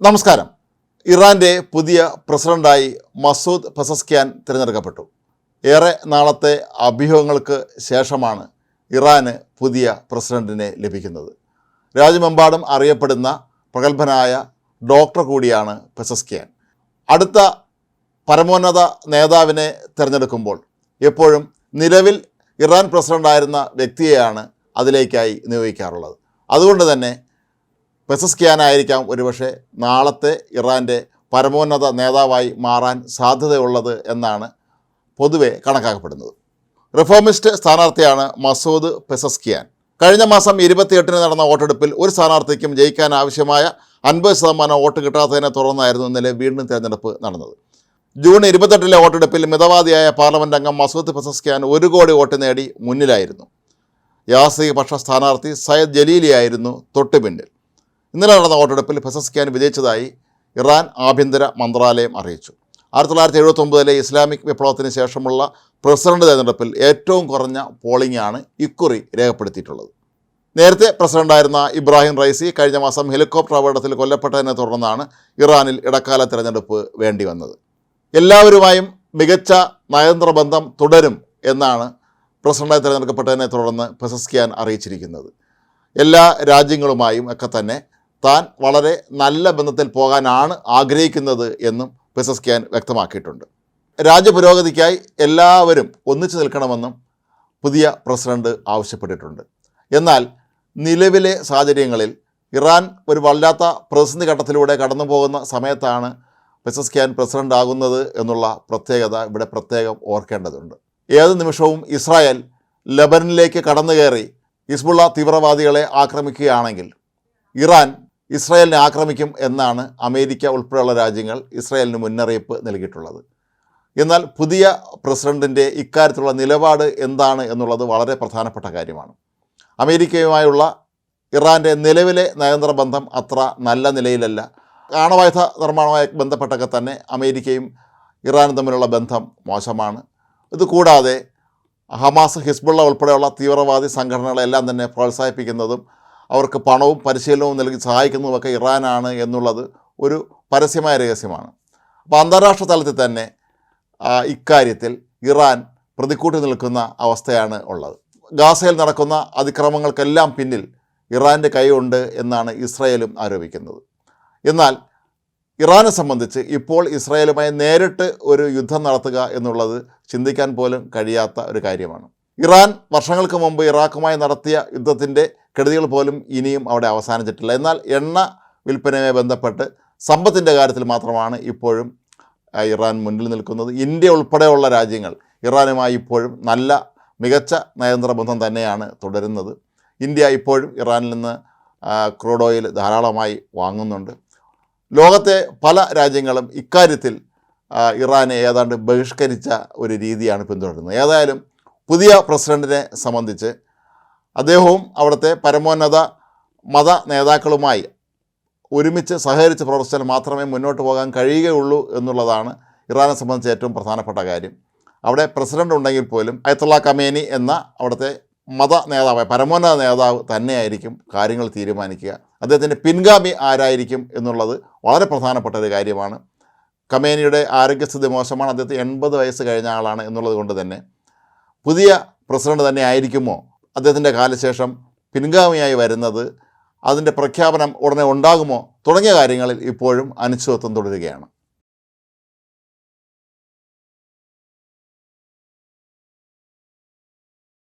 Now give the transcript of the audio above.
നമസ്കാരം. ഇറാന്റെ പുതിയ പ്രസിഡന്റായി മസൂദ് പസസ്ക്യാൻ തിരഞ്ഞെടുക്കപ്പെട്ടു. ഏറെ നാളത്തെ അഭ്യൂഹങ്ങൾക്ക് ശേഷമാണ് ഇറാന് പുതിയ പ്രസിഡന്റിനെ ലഭിക്കുന്നത്. രാജ്യമെമ്പാടും അറിയപ്പെടുന്ന പ്രഗത്ഭനായ ഡോക്ടർ കൂടിയാണ് പെസസ്ക്യാൻ. അടുത്ത പരമോന്നത നേതാവിനെ തിരഞ്ഞെടുക്കുമ്പോൾ എപ്പോഴും നിലവിൽ ഇറാൻ പ്രസിഡന്റായിരുന്ന വ്യക്തിയെയാണ് അതിലേക്കായി നിയോഗിക്കാറുള്ളത്. അതുകൊണ്ട് തന്നെ പെസസ്ക്യാനായിരിക്കാം ഒരുപക്ഷെ നാളത്തെ ഇറാന്റെ പരമോന്നത നേതാവായി മാറാൻ സാധ്യതയുള്ളത് എന്നാണ് പൊതുവെ കണക്കാക്കപ്പെടുന്നത്. റിഫോമിസ്റ്റ് സ്ഥാനാർത്ഥിയാണ് മസൂദ് പെസസ്കിയാൻ. കഴിഞ്ഞ മാസം ഇരുപത്തിയെട്ടിന് നടന്ന വോട്ടെടുപ്പിൽ ഒരു സ്ഥാനാർത്ഥിക്കും ജയിക്കാൻ ആവശ്യമായ അൻപത് ശതമാനം വോട്ട് കിട്ടാത്തതിനെ തുടർന്നായിരുന്നു ഇന്നലെ വീണ്ടും തിരഞ്ഞെടുപ്പ് നടന്നത്. ജൂൺ ഇരുപത്തെട്ടിലെ വോട്ടെടുപ്പിൽ മിതവാദിയായ പാർലമെന്റ് അംഗം മസൂദ് പെസസ്കിയാൻ ഒരു കോടി വോട്ട് നേടി മുന്നിലായിരുന്നു. യാസി പക്ഷ സ്ഥാനാർത്ഥി സയ്യദ് ജലീലിയായിരുന്നു തൊട്ടു പിന്നിൽ ഇന്നലെ നടന്ന വോട്ടെടുപ്പിൽ ഫസസ്ക്യാൻ വിജയിച്ചതായി ഇറാൻ ആഭ്യന്തര മന്ത്രാലയം അറിയിച്ചു. ആയിരത്തി തൊള്ളായിരത്തി എഴുപത്തൊമ്പതിലെ ഇസ്ലാമിക് വിപ്ലവത്തിന് ശേഷമുള്ള പ്രസിഡന്റ് തെരഞ്ഞെടുപ്പിൽ ഏറ്റവും കുറഞ്ഞ പോളിംഗ് ആണ് ഇക്കുറി രേഖപ്പെടുത്തിയിട്ടുള്ളത്. നേരത്തെ പ്രസിഡന്റായിരുന്ന ഇബ്രാഹിം റൈസി കഴിഞ്ഞ മാസം ഹെലികോപ്റ്റർ അപകടത്തിൽ കൊല്ലപ്പെട്ടതിനെ തുടർന്നാണ് ഇറാനിൽ ഇടക്കാല തിരഞ്ഞെടുപ്പ് വേണ്ടി വന്നത് എല്ലാവരുമായും മികച്ച നയതന്ത്ര ബന്ധം തുടരും എന്നാണ് പ്രസിഡന്റായി തിരഞ്ഞെടുക്കപ്പെട്ടതിനെ തുടർന്ന് പെസസ്കിയാൻ അറിയിച്ചിരിക്കുന്നത്. എല്ലാ രാജ്യങ്ങളുമായും ഒക്കെ തന്നെ താൻ വളരെ നല്ല ബന്ധത്തിൽ പോകാനാണ് ആഗ്രഹിക്കുന്നത് എന്നും പെസസ്കിയാൻ വ്യക്തമാക്കിയിട്ടുണ്ട്. രാജ്യപുരോഗതിക്കായി എല്ലാവരും ഒന്നിച്ചു നിൽക്കണമെന്നും പുതിയ പ്രസിഡന്റ് ആവശ്യപ്പെട്ടിട്ടുണ്ട്. എന്നാൽ നിലവിലെ സാഹചര്യങ്ങളിൽ ഇറാൻ ഒരു വല്ലാത്ത പ്രതിസന്ധി ഘട്ടത്തിലൂടെ കടന്നു പോകുന്ന സമയത്താണ് പെസസ്കിയാൻ പ്രസിഡന്റ് ആകുന്നത് എന്നുള്ള പ്രത്യേകത ഇവിടെ പ്രത്യേകം ഓർക്കേണ്ടതുണ്ട്. ഏത് നിമിഷവും ഇസ്രായേൽ ലബനിലേക്ക് കടന്നു കയറി ഹിസ്ബുള്ള തീവ്രവാദികളെ ആക്രമിക്കുകയാണെങ്കിൽ ഇറാൻ ഇസ്രായേലിനെ ആക്രമിക്കും എന്നാണ് അമേരിക്ക ഉൾപ്പെടെയുള്ള രാജ്യങ്ങൾ ഇസ്രായേലിന് മുന്നറിയിപ്പ് നൽകിയിട്ടുള്ളത്. എന്നാൽ പുതിയ പ്രസിഡന്റിന്റെ ഇക്കാര്യത്തിലുള്ള നിലപാട് എന്താണ് എന്നുള്ളത് വളരെ പ്രധാനപ്പെട്ട കാര്യമാണ്. അമേരിക്കയുമായുള്ള ഇറാന്റെ നിലവിലെ നയതന്ത്ര ബന്ധം അത്ര നല്ല നിലയിലല്ല. ആണവായുധ നിർമ്മാണവുമായി ബന്ധപ്പെട്ടൊക്കെ തന്നെ അമേരിക്കയും ഇറാനും തമ്മിലുള്ള ബന്ധം മോശമാണ്. ഇതുകൂടാതെ ഹമാസ് ഹിസ്ബുള്ള ഉൾപ്പെടെയുള്ള തീവ്രവാദി സംഘടനകളെല്ലാം തന്നെ പ്രോത്സാഹിപ്പിക്കുന്നതും അവർക്ക് പണവും പരിശീലനവും നൽകി സഹായിക്കുന്നതുമൊക്കെ ഇറാനാണ് എന്നുള്ളത് ഒരു പരസ്യമായ രഹസ്യമാണ്. അപ്പോൾ അന്താരാഷ്ട്ര തലത്തിൽ തന്നെ ഇക്കാര്യത്തിൽ ഇറാൻ പ്രതിക്കൂട്ടി നിൽക്കുന്ന അവസ്ഥയാണ് ഉള്ളത്. ഗാസയിൽ നടക്കുന്ന അതിക്രമങ്ങൾക്കെല്ലാം പിന്നിൽ ഇറാന്റെ കൈയുണ്ട് എന്നാണ് ഇസ്രയേലും ആരോപിക്കുന്നത്. എന്നാൽ ഇറാനെ സംബന്ധിച്ച് ഇപ്പോൾ ഇസ്രായേലുമായി നേരിട്ട് ഒരു യുദ്ധം നടത്തുക എന്നുള്ളത് ചിന്തിക്കാൻ പോലും കഴിയാത്ത ഒരു കാര്യമാണ്. ഇറാൻ വർഷങ്ങൾക്ക് മുമ്പ് ഇറാഖുമായി നടത്തിയ യുദ്ധത്തിന്റെ കെടുതികൾ പോലും ഇനിയും അവിടെ അവസാനിച്ചിട്ടില്ല. എന്നാൽ എണ്ണ വിൽപ്പനയുമായി ബന്ധപ്പെട്ട് സമ്പത്തിന്റെ കാര്യത്തിൽ മാത്രമാണ് ഇപ്പോഴും ഇറാൻ മുന്നിൽ നിൽക്കുന്നത്. ഇന്ത്യ ഉൾപ്പെടെയുള്ള രാജ്യങ്ങൾ ഇറാനുമായി ഇപ്പോഴും നല്ല മികച്ച നയതന്ത്ര ബന്ധം തന്നെയാണ് തുടരുന്നത്. ഇന്ത്യ ഇപ്പോഴും ഇറാനിൽ നിന്ന് ക്രൂഡ് ഓയിൽ ധാരാളമായി വാങ്ങുന്നുണ്ട്. ലോകത്തെ പല രാജ്യങ്ങളും ഇക്കാര്യത്തിൽ ഇറാനെ ഏതാണ്ട് ബഹിഷ്കരിച്ച ഒരു രീതിയാണ് പിന്തുടരുന്നത്. ഏതായാലും പുതിയ പ്രസിഡന്റിനെ സംബന്ധിച്ച് അദ്ദേഹവും അവിടുത്തെ പരമോന്നത മത നേതാക്കളുമായി ഒരുമിച്ച് സഹകരിച്ച് പ്രവർത്തിച്ചാൽ മാത്രമേ മുന്നോട്ട് പോകാൻ കഴിയുകയുള്ളൂ എന്നുള്ളതാണ് ഇറാനെ സംബന്ധിച്ച് ഏറ്റവും പ്രധാനപ്പെട്ട കാര്യം. അവിടെ പ്രസിഡന്റ് ഉണ്ടെങ്കിൽ പോലും അയത്തുള്ള കമേനി എന്ന അവിടുത്തെ മത നേതാവ് പരമോന്നത നേതാവ് തന്നെയായിരിക്കും കാര്യങ്ങൾ തീരുമാനിക്കുക. അദ്ദേഹത്തിന്റെ പിൻഗാമി ആരായിരിക്കും എന്നുള്ളത് വളരെ പ്രധാനപ്പെട്ട ഒരു കാര്യമാണ്. കമേനിയുടെ ആരോഗ്യസ്ഥിതി മോശമാണ്. അദ്ദേഹത്തിന് എൺപത് വയസ്സ് കഴിഞ്ഞ ആളാണ് എന്നുള്ളത് കൊണ്ട് തന്നെ പുതിയ പ്രസിഡന്റ് തന്നെ ആയിരിക്കുമോ? അദ്ദേഹത്തിന്റെ കാലശേഷം പിൻഗാമിയായി വരുന്നത് അതിന്റെ പ്രഖ്യാപനം ഉടനെ ഉണ്ടാകുമോ? തുടങ്ങിയ കാര്യങ്ങളിൽ ഇപ്പോഴും അനിശ്ചിതത്വം തുടരുകയാണ്.